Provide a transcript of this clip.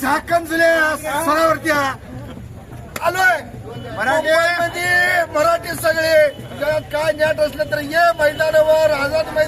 झाकण जुल्या सणावरती आलोय मराठी मराठी सगळे काय नॅट असलं तर ये मैदानावर आझाद मैदान